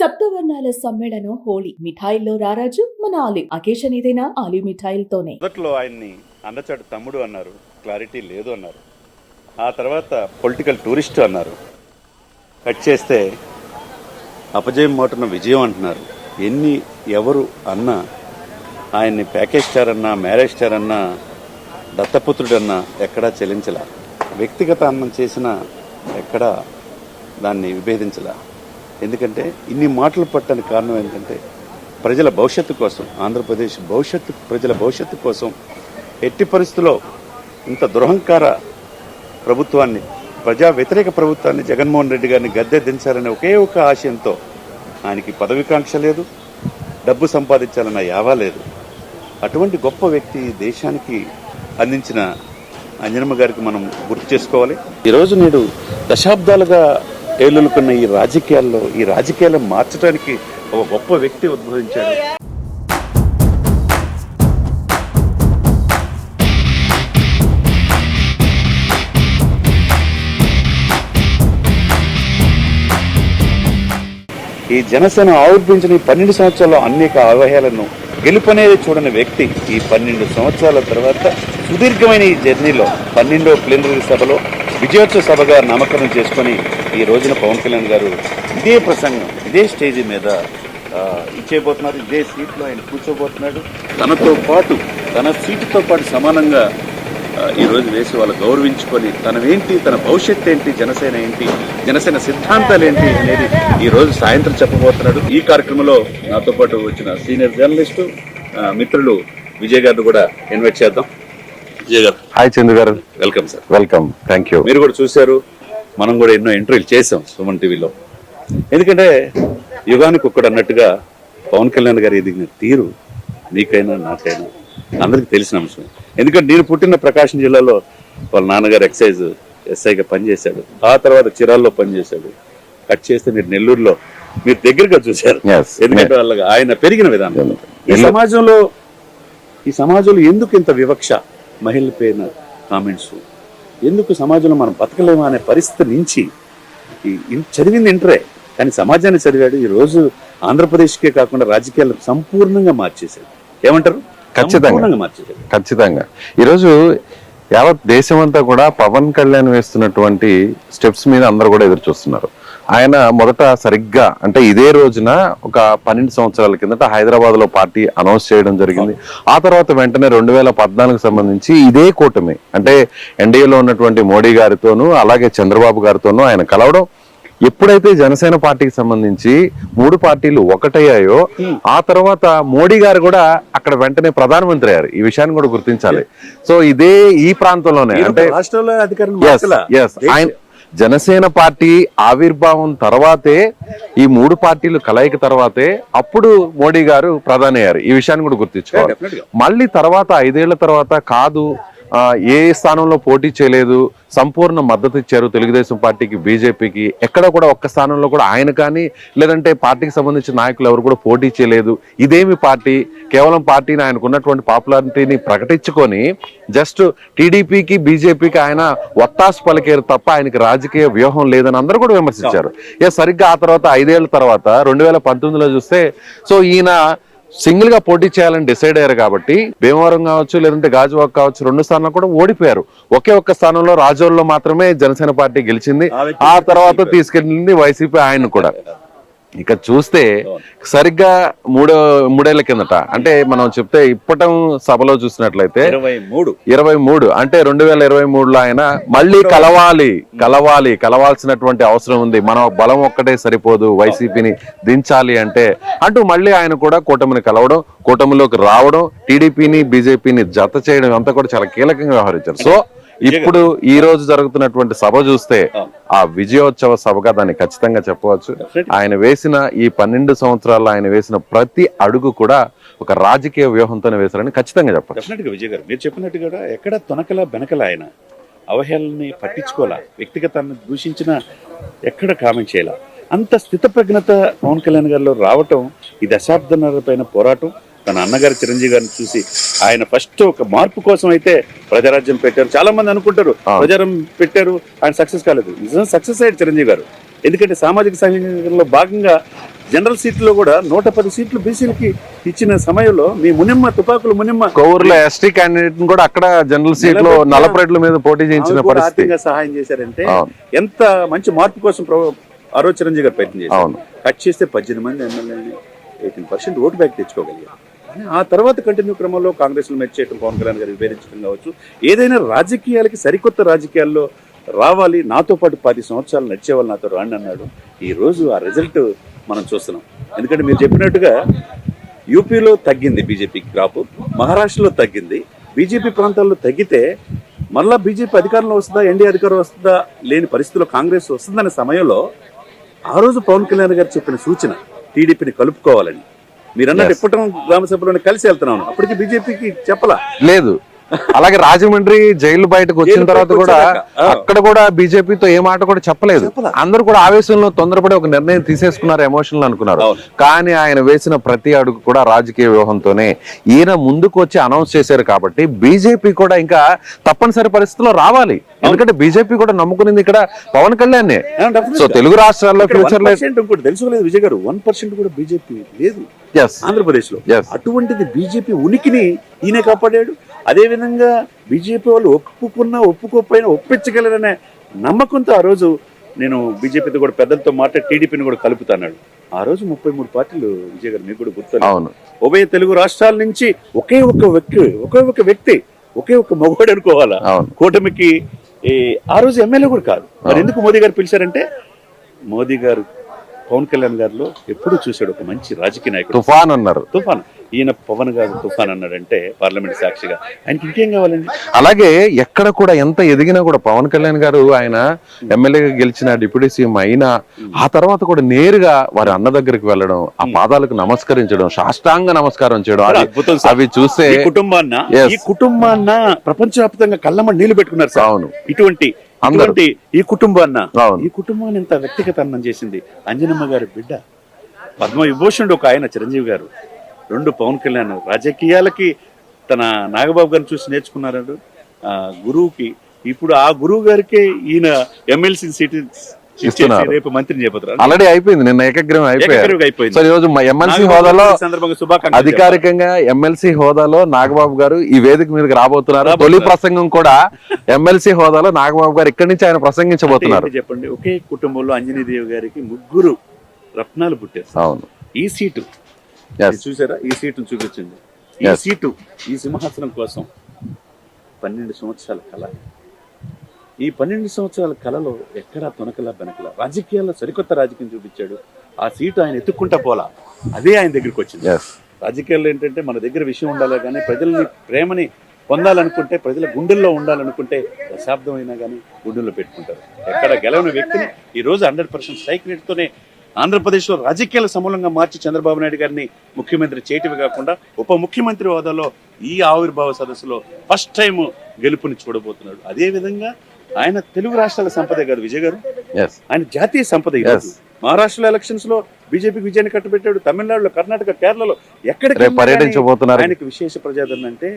సప్తవర్ణాల సమ్మేళనం హోళీ. మిఠాయిల్లో రారాజు మన ఆలి అకేషన్ ఏదైనా ఆలి మిఠాయిలతోనే. మొదట్లో ఆయన్ని అందచాటు తమ్ముడు అన్నారు. క్లారిటీ లేదు అన్నారు. ఆ తర్వాత పొలిటికల్ టూరిస్ట్ అన్నారు. కట్ చేస్తే అపజయం మోటన విజయం అంటున్నారు. ఎన్ని ఎవరు అన్నా ఆయన్ని ప్యాకేజ్ స్టార్ అన్నా మ్యారేజ్ స్టార్ అన్నా దత్తపుత్రుడన్నా ఎక్కడా చెల్లించలా. వ్యక్తిగత అన్నం చేసినా ఎక్కడా దాన్ని విభేదించలా. ఎందుకంటే ఇన్ని మాటలు పట్టడానికి కారణం ఏంటంటే ప్రజల భవిష్యత్తు కోసం ఆంధ్రప్రదేశ్ భవిష్యత్తు ప్రజల భవిష్యత్తు కోసం ఎట్టి పరిస్థితుల్లో ఇంత దురహంకార ప్రభుత్వాన్ని ప్రజా వ్యతిరేక ప్రభుత్వాన్ని జగన్మోహన్ రెడ్డి గారిని గద్దె దించాలనే ఒకే ఒక ఆశయంతో ఆయనకి పదవికాంక్ష లేదు డబ్బు సంపాదించాలన్న యావా లేదు. అటువంటి గొప్ప వ్యక్తి దేశానికి అందించిన అంజనమ్మ గారికి మనం గుర్తు చేసుకోవాలి. ఈరోజు నేడు దశాబ్దాలుగా ఏలులుకున్న ఈ రాజకీయాల్లో ఈ రాజకీయాలను మార్చడానికి ఒక గొప్ప వ్యక్తి ఉద్భవించాడు. ఈ జనసేన ఆవిర్భించిన ఈ పన్నెండు సంవత్సరాల్లో అనేక అవహేళనను గెలుపనేది చూడని వ్యక్తి ఈ పన్నెండు సంవత్సరాల తర్వాత సుదీర్ఘమైన ఈ జర్నీలో పన్నెండో ప్లీనరీ సభలో విజయోత్సవ సభగా నామకరణం చేసుకొని ఈ రోజున పవన్ కళ్యాణ్ గారు ఇదే ప్రసంగం ఇదే స్టేజి మీద ఇచ్చేయబోతున్నారు. ఇదే సీట్లో ఆయన కూర్చోబోతున్నాడు. తనతో పాటు తన సీటుతో పాటు సమానంగా ఈరోజు వేసి వాళ్ళు గౌరవించుకొని తనవేంటి తన భవిష్యత్ ఏంటి జనసేన ఏంటి జనసేన సిద్ధాంతాలు ఏంటి అనేది ఈ రోజు సాయంత్రం చెప్పబోతున్నాడు. ఈ కార్యక్రమంలో నాతో పాటు వచ్చిన సీనియర్ జర్నలిస్టు మిత్రులు విజయ్ గారిని కూడా ఇన్వైట్ చేద్దాం. విజయ్ గారు. హాయ్ చందు గారు. Welcome sir. Welcome. Thank you మీరు కూడా చూశారు మనం కూడా ఎన్నో ఇంటర్వ్యూలు చేసాం సుమన్ టీవీలో. ఎందుకంటే యుగానికి ఒక్కడు అన్నట్టుగా పవన్ కళ్యాణ్ గారు ఎదిగిన తీరు మీకైనా నాకైనా అందరికీ తెలిసిన అంశం. ఎందుకంటే నేను పుట్టిన ప్రకాశం జిల్లాలో వాళ్ళ నాన్నగారు ఎక్సైజ్ ఎస్ఐగా పనిచేశాడు. ఆ తర్వాత చిరాల్లో పనిచేశాడు. కట్ చేస్తే మీరు నెల్లూరులో మీరు దగ్గరగా చూశారు. ఎందుకంటే వాళ్ళకి ఆయన పెరిగిన విధానం. ఈ సమాజంలో ఈ సమాజంలో ఎందుకు ఇంత వివక్ష? మహిళల పైన కామెంట్స్. ఎందుకు సమాజంలో మనం బతకలేమా అనే పరిస్థితి నుంచి చదివింది ఇంటరే కానీ సమాజాన్ని చదివాడు ఈ రోజు ఆంధ్రప్రదేశ్కే కాకుండా రాజకీయాలను సంపూర్ణంగా మార్చేశాడు. ఏమంటారు? ఖచ్చితంగా. మార్చేశాడు. ఖచ్చితంగా. ఈరోజు యావత్ దేశం అంతా కూడా పవన్ కళ్యాణ్ వేస్తున్నటువంటి స్టెప్స్ మీద అందరూ కూడా ఎదురు చూస్తున్నారు. ఆయన మొదట సరిగ్గా అంటే ఇదే రోజున ఒక పన్నెండు సంవత్సరాల కిందట హైదరాబాద్లో పార్టీ అనౌన్స్ చేయడం జరిగింది. ఆ తర్వాత వెంటనే రెండు వేల పద్నాలుగు సంబంధించి ఇదే కూటమి అంటే ఎన్డీఏలో ఉన్నటువంటి మోడీ గారితోనూ అలాగే చంద్రబాబు గారితోనూ ఆయన కలవడం. ఎప్పుడైతే జనసేన పార్టీకి సంబంధించి మూడు పార్టీలు ఒకటయ్యాయో ఆ తర్వాత మోడీ గారు కూడా అక్కడ వెంటనే ప్రధానమంత్రి అయ్యారు. ఈ విషయాన్ని కూడా గుర్తించాలి. సో ఇదే ఈ ప్రాంతంలోనే అంటే రాష్ట్రంలో అధికారం జనసేన పార్టీ ఆవిర్భావం తర్వాతే ఈ మూడు పార్టీలు కలయిక తర్వాతే అప్పుడు మోడీ గారు ప్రధాని అయ్యారు ఈ విషయాన్ని కూడా గుర్తించుకోవాలి. మళ్ళీ తర్వాత ఐదేళ్ళ తర్వాత కాదు ఏ స్థానంలో పోటీ చేయలేదు సంపూర్ణ మద్దతు ఇచ్చారు తెలుగుదేశం పార్టీకి బీజేపీకి. ఎక్కడ కూడా ఒక్క స్థానంలో కూడా ఆయన కానీ లేదంటే పార్టీకి సంబంధించిన నాయకులు ఎవరు కూడా పోటీ చేయలేదు. ఇదేమి పార్టీ? కేవలం పార్టీని ఆయనకు ఉన్నటువంటి పాపులారిటీని ప్రకటించుకొని జస్ట్ టీడీపీకి బీజేపీకి ఆయన ఒత్తాసు పలికేరు తప్ప ఆయనకి రాజకీయ వ్యూహం లేదని అందరూ కూడా విమర్శించారు. ఇక సరిగ్గా ఆ తర్వాత ఐదేళ్ళ తర్వాత రెండు వేల పంతొమ్మిదిలో చూస్తే సో ఈయన సింగిల్గా పోటీ చేయాలని డిసైడ్ అయ్యారు కాబట్టి భీమవరం కావచ్చు లేదంటే గాజువాక్ కావచ్చు రెండు స్థానాలు కూడా ఓడిపోయారు. ఒకే ఒక్క స్థానంలో రాజోల్లో మాత్రమే జనసేన పార్టీ గెలిచింది. ఆ తర్వాత తీసుకెళ్ళింది వైసీపీ ఆయన కూడా. ఇక చూస్తే సరిగ్గా మూడో మూడేళ్ళ కిందట అంటే మనం చెప్తే ఇప్పటం సభలో చూసినట్లయితే ఇరవై మూడు. ఇరవై మూడు అంటే రెండు వేల ఇరవై మూడులో ఆయన మళ్ళీ కలవాలి కలవాలి కలవాల్సినటువంటి అవసరం ఉంది. మన బలం ఒక్కటే సరిపోదు వైసీపీని దించాలి అంటే. అంటూ మళ్ళీ ఆయన కూడా కూటమిని కలవడం కూటమిలోకి రావడం టీడీపీని బీజేపీని జత చేయడం అంతా కూడా చాలా కీలకంగా వ్యవహరించారు. సో ఇప్పుడు ఈ రోజు జరుగుతున్నటువంటి సభ చూస్తే ఆ. విజయోత్సవ సభగా దాన్ని ఖచ్చితంగా చెప్పవచ్చు. ఆయన వేసిన ఈ పన్నెండు సంవత్సరాల్లో ఆయన వేసిన ప్రతి అడుగు కూడా ఒక రాజకీయ వ్యూహంతోనే వేశారని ఖచ్చితంగా గా విజయ్ గారు. మీరు చెప్పినట్టు కూడా ఎక్కడ తొనకల బెనకల ఆయన అవహేళనని పట్టించుకోవాలా వ్యక్తిగతాన్ని దూషించిన ఎక్కడ కామెంట్ చేయాల. అంత స్థితప్రజ్ఞత పవన్ కళ్యాణ్ గారిలో రావటం ఈ దశాబ్దన్నర పైన పోరాటం తన అన్నగారి చిరంజీవి గారిని చూసి ఆయన ఫస్ట్ ఒక మార్పు కోసం అయితే ప్రజారాజ్యం పెట్టారు చాలా మంది అనుకుంటారు. ప్రజారం పెట్టారు ఆయన సక్సెస్ కాలేదు నిజంగా సక్సెస్ అయ్యాడు చిరంజీవి గారు ఎందుకంటే సామాజిక సంఘంలో భాగంగా జనరల్ సీట్లో కూడా నూట పది సీట్లు బీసీలకి ఇచ్చిన సమయంలో మీ మునిమ్మ తుపాకులు మునిమ్మ కొవ్వూరులో ఎస్టీ క్యాండిడేట్ కూడా అక్కడ జనరల్ సీట్లో రేట్ల మీద పోటీ చేయించిన ఆవిడ కూడా పరిస్థితి ఆర్థికంగా సహాయం చేశారంటే. ఎంత మంచి మార్పు కోసం ఆరో చిరంజీవి గారు ప్రయత్నం చేశారు. కట్ చేస్తే పద్దెనిమిది మంది ఎమ్మెల్యేని ఎయిటీన్ పర్సెంట్ ఓటు బ్యాక్ తెచ్చుకోగలిగారు ఆ తర్వాత కంటిన్యూ క్రమంలో కాంగ్రెస్ మెచ్చేయటం పవన్ కళ్యాణ్ గారు విభేదించడం కావచ్చు. ఏదైనా రాజకీయాలకి సరికొత్త రాజకీయాల్లో రావాలి నాతో పాటు పది సంవత్సరాలు నడిచేవాళ్ళు నాతో రాండి అన్నాడు. ఈరోజు ఆ రిజల్ట్ మనం చూస్తున్నాం. ఎందుకంటే మీరు చెప్పినట్టుగా యూపీలో తగ్గింది బీజేపీ క్రాప్ మహారాష్ట్రలో తగ్గింది. బీజేపీ ప్రాంతాల్లో తగ్గితే మళ్ళా బీజేపీ అధికారంలో వస్తుందా ఎన్డీఏ అధికారం వస్తుందా లేని పరిస్థితిలో కాంగ్రెస్ వస్తుందనే సమయంలో ఆ రోజు పవన్ కళ్యాణ్ గారు చెప్పిన సూచన టీడీపీని కలుపుకోవాలని. మీరు అన్నట్టు Yes. ఇప్పటం గ్రామ సభలోనే కలిసి వెళ్తున్నాను. అప్పటికి బీజేపీకి చెప్పలా? లేదు. అలాగే రాజమండ్రి జైలు బయటకు వచ్చిన తర్వాత కూడా. అక్కడ కూడా బీజేపీతో ఏ మాట కూడా చెప్పలేదు. చెప్పలా. అందరూ కూడా ఆవేశంలో తొందరపడి ఒక నిర్ణయం తీసేసుకున్నారు ఎమోషనల్ అనుకున్నారు. కానీ ఆయన వేసిన ప్రతి అడుగు కూడా రాజకీయ వ్యూహంతోనే ఈయన ముందుకు వచ్చి అనౌన్స్ చేశారు కాబట్టి బీజేపీ కూడా ఇంకా తప్పనిసరి పరిస్థితిలో రావాలి. ఎందుకంటే బీజేపీ కూడా నమ్ముకునింది ఇక్కడ పవన్ కళ్యాణ్ సో తెలుగు రాష్ట్రాల్లో ఫ్యూచర్ తెలుసుకోలేదు విజయ్ గారు. వన్ పర్సెంట్ కూడా బీజేపీ లేదు. ఆంధ్రప్రదేశ్లో. అటువంటిది బీజేపీ ఉనికిని ఈయన కాపాడాడు. అదే విధంగా బీజేపీ వాళ్ళు ఒప్పుకున్నా ఒప్పుకోకపోయినా ఒప్పించగలరనే నమ్మకంతో ఆ రోజు నేను బీజేపీతో కూడా పెద్దలతో మాట్లాడి టీడీపీని కూడా కలుపుతాన్నాడు. ఆ రోజు ముప్పై మూడు పార్టీలు విజయ్ గారు మీకు కూడా గుర్తు అవును. ఉభయ తెలుగు రాష్ట్రాల నుంచి ఒకే ఒక్క వ్యక్తి ఒకే ఒక్క వ్యక్తి ఒకే ఒక్క మగవాడు అనుకోవాలా. కూటమికి ఆ రోజు ఎమ్మెల్యే కూడా కాదు. మరి ఎందుకు మోదీ గారు పిలిచారంటే మోదీ గారు పవన్ కళ్యాణ్ గారిలో ఎప్పుడూ చూశాడు ఒక మంచి రాజకీయ నాయకుడు. తుఫాన్ అన్నారు. తుఫాన్. ఈయన పవన్ గారు తుఫాన్ అన్నాడంటే పార్లమెంట్ సాక్షిగా. ఆయనకి ఇంకేం కావాలండి? అలాగే ఎక్కడ కూడా ఎంత ఎదిగినా కూడా పవన్ కళ్యాణ్ గారు ఆయన ఎమ్మెల్యేగా గెలిచిన డిప్యూటీ సీఎం అయినా ఆ తర్వాత కూడా నేరుగా వారి అన్న దగ్గరికి వెళ్ళడం ఆ పాదాలకు నమస్కరించడం సాష్టాంగ నమస్కారం చేయడం అద్భుతం. అవి చూస్తే కుటుంబాన్న. ఈ కుటుంబాన్న ప్రపంచవ్యాప్తంగా కళ్ళమ్మ నీళ్ళు పెట్టుకున్నారు సార్. అవును. ఇటువంటి అందరూ. ఇటువంటి ఈ కుటుంబాన్న. ఈ కుటుంబాన్ని ఎంత వ్యక్తిగత అన్నం చేసింది అంజనమ్మ గారి బిడ్డ పద్మ విభూషణుడు ఒక ఆయన చిరంజీవి గారు రెండు పవన్ కళ్యాణ్ రాజకీయాలకి తన నాగబాబు గారిని చూసి నేర్చుకున్నాడు ఆ గురువుకి ఇప్పుడు ఆ గురువు గారికి ఈయన ఎమ్మెల్సీ సీట్ ఇస్తున్నారు. రేపు మంత్రిని ఆల్రెడీ అయిపోయింది నిన్న ఏకగ్రీవం అయిపోయింది. సో ఈ రోజు ఎమ్మెల్సీ హోదాలో అధికారికంగా ఎమ్మెల్సీ హోదాలో నాగబాబు గారు ఈ వేదిక మీదకి రాబోతున్నారు. తొలి. ప్రసంగం కూడా ఎమ్మెల్సీ హోదాలో నాగబాబు గారు ఇక్కడి నుంచి ఆయన ప్రసంగించబోతున్నారు. చెప్పండి. ఒకే కుటుంబంలో అంజనీదేవి గారికి ముగ్గురు రత్నాలు పుట్టారు. అవును. ఈ సీటు. చూసారా? ఈ సీటును చూపించింది ఈ. సీటు ఈ సింహాసనం కోసం పన్నెండు సంవత్సరాల కళ. ఈ పన్నెండు సంవత్సరాల కళలో ఎక్కడా తొనకలా బెనకలా? రాజకీయాల్లో సరికొత్త రాజకీయం చూపించాడు. ఆ సీటు ఆయన ఎత్తుక్కుంటా పోలా? అదే ఆయన దగ్గరికి వచ్చింది. రాజకీయాల్లో ఏంటంటే మన దగ్గర విషయం ఉండాలి కానీ ప్రజల్ని ప్రేమని పొందాలనుకుంటే ప్రజల గుండెల్లో ఉండాలనుకుంటే దశాబ్దం అయినా కానీ గుండెల్లో పెట్టుకుంటారు. ఎక్కడ గెలవని వ్యక్తిని ఈ రోజు హండ్రెడ్ పర్సెంట్ స్ట్రైక్ రేట్తోనే ఆంధ్రప్రదేశ్లో రాజకీయాల సమూలంగా మార్చి చంద్రబాబు నాయుడు గారిని ముఖ్యమంత్రి చేయటమే కాకుండా ఉప ముఖ్యమంత్రి హోదాలో ఈ ఆవిర్భావ సదస్సులో ఫస్ట్ టైం గెలుపుని చూడబోతున్నాడు. అదే విధంగా ఆయన తెలుగు రాష్ట్రాల సంపదే కాదు విజయ్ గారు. ఆయన జాతీయ సంపద మహారాష్ట్రలో ఎలక్షన్స్లో బీజేపీకి విజయాన్ని కట్టబెట్టాడు తమిళనాడులో కర్ణాటక కేరళలో వెళ్ళినా పర్యటించబోతున్నారు. ఆయనకి విశేష ప్రజాదరణ అంటే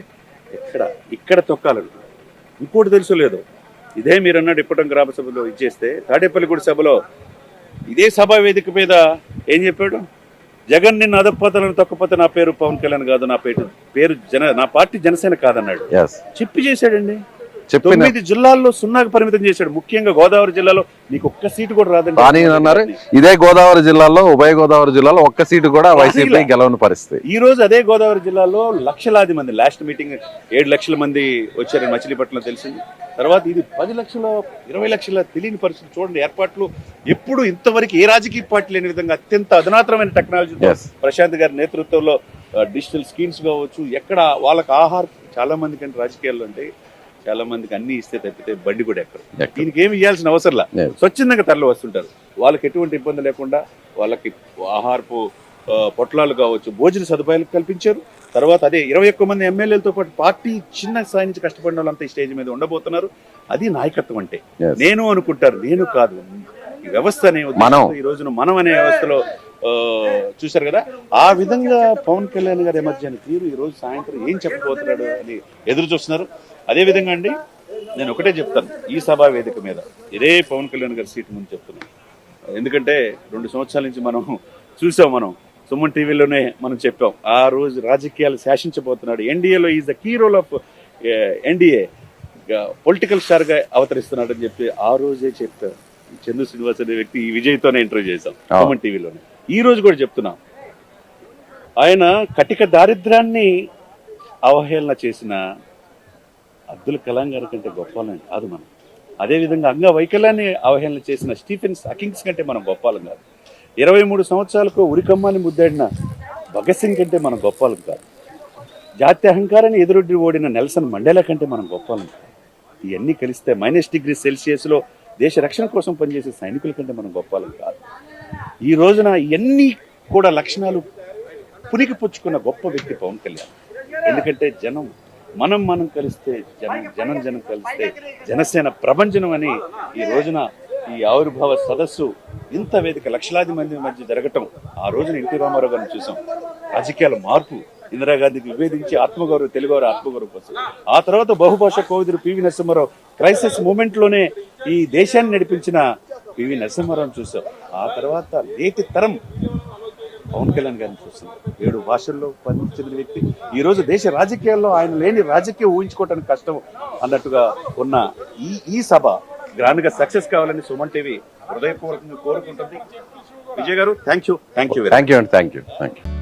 ఎక్కడ ఇక్కడ తొక్కాలను ఇంకోటి తెలుసు లేదు. ఇదే మీరు అన్నాడు ఇప్పటం గ్రామ సభలో ఇచ్చేస్తే తాడేపల్లిగూడి సభలో ఇదే సభా వేదిక మీద ఏం చెప్పాడు? జగన్ నిన్ను అదపోతలను తొక్కపోతే నా పేరు పవన్ కళ్యాణ్ కాదు నా పేరు పేరు జన నా పార్టీ జనసేన కాదన్నాడు. చెప్పి చేశాడండి. తొమ్మిది జిల్లాల్లో సున్నాకు పరిమితం చేశాడు. ముఖ్యంగా గోదావరి జిల్లాలో నీకు ఒక్క సీటు కూడా రాదండి కానీ అన్నారు. ఇదే గోదావరి జిల్లాలో ఉభయ గోదావరి జిల్లాలో ఒక్క సీటు కూడా వైసీపీ. గెలవని పరిస్థితి. ఈ రోజు అదే గోదావరి జిల్లాలో లక్షలాది మంది లాస్ట్ మీటింగ్ ఏడు లక్షల మంది వచ్చారని మచిలీపట్నంలో తెలిసింది. తర్వాత ఇది పది లక్షల ఇరవై లక్షల తెలియని పరిస్థితి చూడండి. ఏర్పాట్లు ఎప్పుడు ఇంతవరకు ఏ రాజకీయ పార్టీ లేని విధంగా అత్యంత అధునాతనమైన టెక్నాలజీతో Yes. ప్రశాంత్ గారి నేతృత్వంలో డిజిటల్ స్కీమ్స్ కావచ్చు ఎక్కడ వాళ్ళకి ఆహారం చాలా మందికి అంటే రాజకీయాల్లో అంటే చాలా మందికి అన్ని ఇస్తే తప్పితే బండి కూడా ఎక్కరు. దీనికి ఏమి ఇవ్వాల్సిన అవసరంలా. స్వచ్ఛందంగా తరలి వస్తుంటారు వాళ్ళకి ఎటువంటి ఇబ్బంది లేకుండా వాళ్ళకి ఆహారపు పొట్లాలు కావచ్చు భోజన సదుపాయాలు కల్పించారు తర్వాత అదే ఇరవై ఒక్క మంది ఎమ్మెల్యేలతో పాటు పార్టీ చిన్న స్థాయి నుంచి కష్టపడిన వాళ్ళంతా ఈ స్టేజ్ మీద ఉండబోతున్నారు అది నాయకత్వం అంటే. నేను అనుకుంటారు నేను కాదు ఈ వ్యవస్థ అనే. ఈ రోజున మనం అనే వ్యవస్థలో చూశారు కదా? ఆ విధంగా పవన్ కళ్యాణ్ గారి మధ్యాహ్న తీరు ఈ రోజు సాయంత్రం ఏం చెప్పబోతున్నాడు అని ఎదురు చూస్తున్నారు. అదే విధంగా అండి నేను ఒకటే చెప్తాను ఈ సభా వేదిక మీద ఇదే పవన్ కళ్యాణ్ గారి సీట్ ముందు చెప్తున్నాను. ఎందుకంటే రెండు సంవత్సరాల నుంచి మనం చూసాం మనం సుమన్ టీవీలోనే మనం చెప్పాం ఆ రోజు రాజకీయాలు శాసించబోతున్నాడు. ఎన్డీఏలో is the key role of NDA political స్టార్గా అవతరిస్తున్నాడు అని చెప్పి ఆ రోజే చెప్పారు. చందు శ్రీనివాస్ అనే వ్యక్తి ఈ విజయ్తోనే ఇంటర్వ్యూ చేశాం. సుమన్ టీవీలోనే. ఈ రోజు కూడా చెప్తున్నాం. ఆయన కటిక దారిద్రాన్ని అవహేళన చేసిన అబ్దుల్ కలాం గారి కంటే గొప్పవాళ్ళం కాదు మనం. అదేవిధంగా అంగవైకల్యాన్ని అవహేళన చేసిన స్టీఫెన్స్ అకింగ్స్ కంటే మనం గొప్పవాళ్ళం కాదు. ఇరవై మూడు సంవత్సరాలకు ఉరికమ్మాని ముద్దాడిన భగత్ సింగ్ కంటే మనం గొప్పవాళ్ళం కాదు. జాతి అహంకారాన్ని ఎదురొడ్డి ఓడిన నెల్సన్ మండేలా కంటే మనం గొప్పవాళ్ళం కాదు. ఇవన్నీ కలిస్తే మైనస్ డిగ్రీ సెల్సియస్లో దేశ రక్షణ కోసం పనిచేసే సైనికుల కంటే మనం గొప్పవాళ్ళం కాదు. ఈ రోజున ఇవన్నీ కూడా లక్షణాలు పునికి పుచ్చుకున్న గొప్ప వ్యక్తి పవన్ కళ్యాణ్. ఎందుకంటే జనం మనం మనం కలిస్తే జనం జనం జనం కలిస్తే జనసేన ప్రభంజనం అని ఈ రోజున ఈ ఆవిర్భావ సదస్సు ఇంత వేదిక లక్షలాది మంది మధ్య జరగటం ఆ రోజున ఎన్టీ రామారావు గారిని చూసాం. రాజకీయాల మార్పు ఇందిరాగాంధీకి విభేదించి ఆత్మగౌరవ తెలుగువారి ఆత్మగౌరవ కోసం. ఆ తర్వాత బహుభాష కోవిదుడు పివి నరసింహారావు క్రైసిస్ మూమెంట్లోనే ఈ దేశాన్ని నడిపించిన పివి నరసింహారావు చూసాం. ఆ తర్వాత నేటి తరం పవన్ కళ్యాణ్ గారిని చూస్తున్నాం ఏడు భాషల్లో పనిచేసిన వ్యక్తి. ఈ రోజు దేశ రాజకీయాల్లో ఆయన లేని రాజకీయం ఊహించుకోవటానికి కష్టం అన్నట్టుగా ఉన్న ఈ ఈ సభ గ్రాండ్గా సక్సెస్ కావాలని సుమన్ టీవీ హృదయపూర్వకంగా కోరుకుంటుంది. విజయ్ గారు thank you thank you thank you అండి థ్యాంక్ యూ థ్యాంక్ యూ